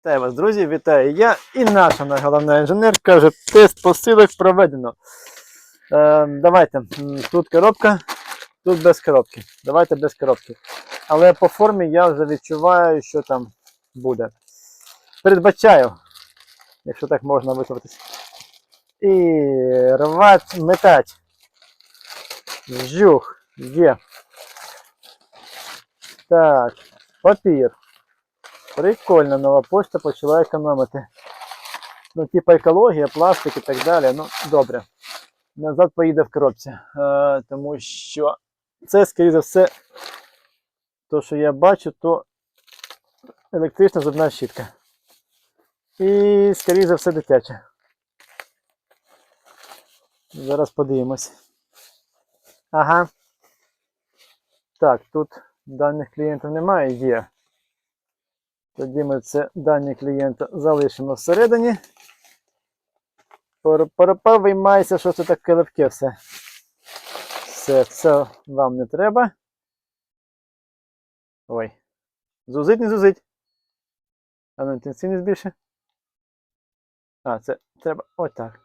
Вітаю вас, друзі, вітаю я і наша головна інженер каже, тест посилок проведено. Е, давайте, тут коробка, тут без коробки. Давайте без коробки. Але по формі я вже відчуваю, що там буде. Передбачаю, якщо так можна висловитись. І рвать, метать. Жух, є. Так, папір. Прикольно, нова почта почала економити. Ну, типа екологія, пластик і так далі. Ну, добре. Назад поїде в коробці. Е, тому що це, скоріше за все, то, що я бачу, то електрична зубна щітка. І, скоріше за все, дитяча. Зараз подивимось. Ага. Так, тут даних клієнтів немає, є. Тоді ми це дані клієнта залишимо всередині. Поропа виймайся, що це таке легке все. Все, це вам не треба. Ой. Зузить, не зузить. А ну інтенсивність більше. А, це треба ось так.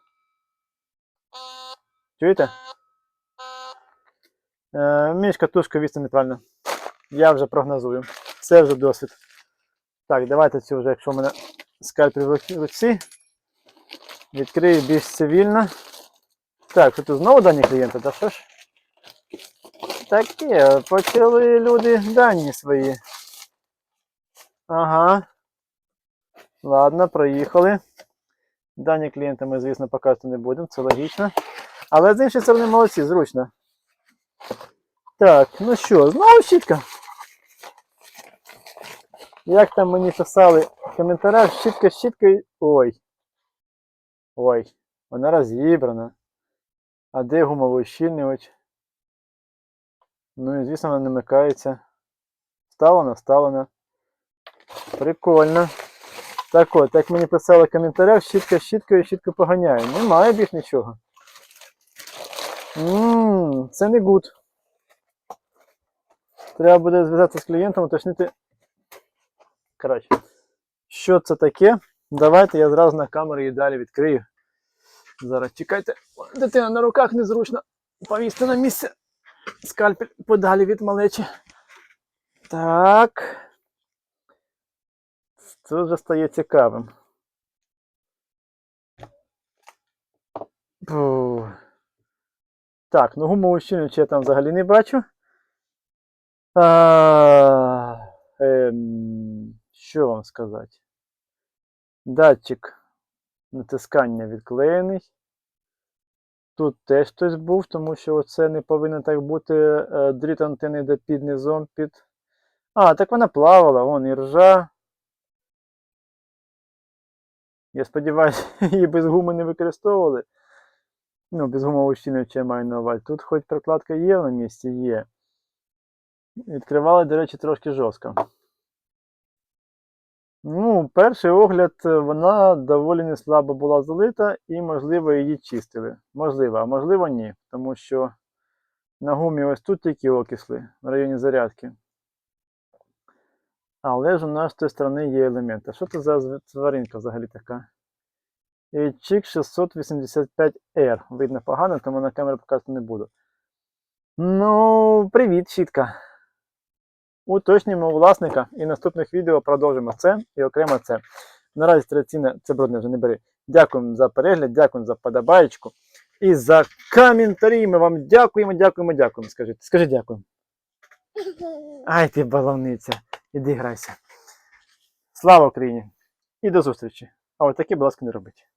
Чуєте? Е, мішка тушка вісти неправильно. Я вже прогнозую. Це вже досвід. Так, давайте цю вже, якщо в мене скальпель в руці-. Відкрию більш цивільно. Так, що тут знову дані клієнта, та що ж? Таке, почали люди дані свої. Ага. Ладно, проїхали. Дані клієнта ми, звісно, показувати не будемо, це логічно. Але з іншої сторони молодці, зручно. Так, ну що, знову щітка. Як там мені писали в коментарях, щітка з щіткою. Ой. Ой, вона розібрана. А де гумовий щільнювач? Ну і звісно, вона не микається. Вставлена, вставлена. Прикольно. Так от, як мені писали в коментарях, щітка щіткою щітку поганяє. Немає більш нічого. Ммм, це не гуд. Треба буде зв'язатися з клієнтом, уточнити. Коротше, що це таке? Давайте я зразу на камеру її далі відкрию. Зараз чекайте, дитина на руках незручно. Повісти на місце. Скальпель подалі від малечі. Так. Це вже стає цікавим. Фу. Так, ну гумову щільничу я там взагалі не бачу. А, ем, що вам сказати? Датчик натискання відклеєний. Тут теж хтось був, тому що оце не повинно так бути. е, Дріт антени йде під низом під. А, так вона плавала, вон і ржа. Я сподіваюся, її без гуми не використовували. Ну, без гумового щільнича я маю на увазі. Тут хоч прокладка є на місці, є. Відкривали, до речі, трошки жорстко. Ну, перший огляд, е, вона доволі не слабо була залита і, можливо, її чистили. Можливо, а можливо, ні. Тому що на гумі ось тут тільки окисли в районі зарядки. Але ж у нас з тієї сторони є елементи. Що це за тваринка взагалі така? Чик 685R. Видно погано, тому на камеру показувати не буду. Ну, привіт, щітка. Уточнюємо власника і наступних відео продовжимо це і окремо це. Наразі традиційно це брудне вже не бери. Дякуємо за перегляд, дякуємо за подобаєчку і за коментарі. Ми вам дякуємо, дякуємо, дякуємо. Скажіть, скажи дякую. Ай ти баловниця. Іди грайся. Слава Україні! І до зустрічі! А от таке, будь ласка, не робіть.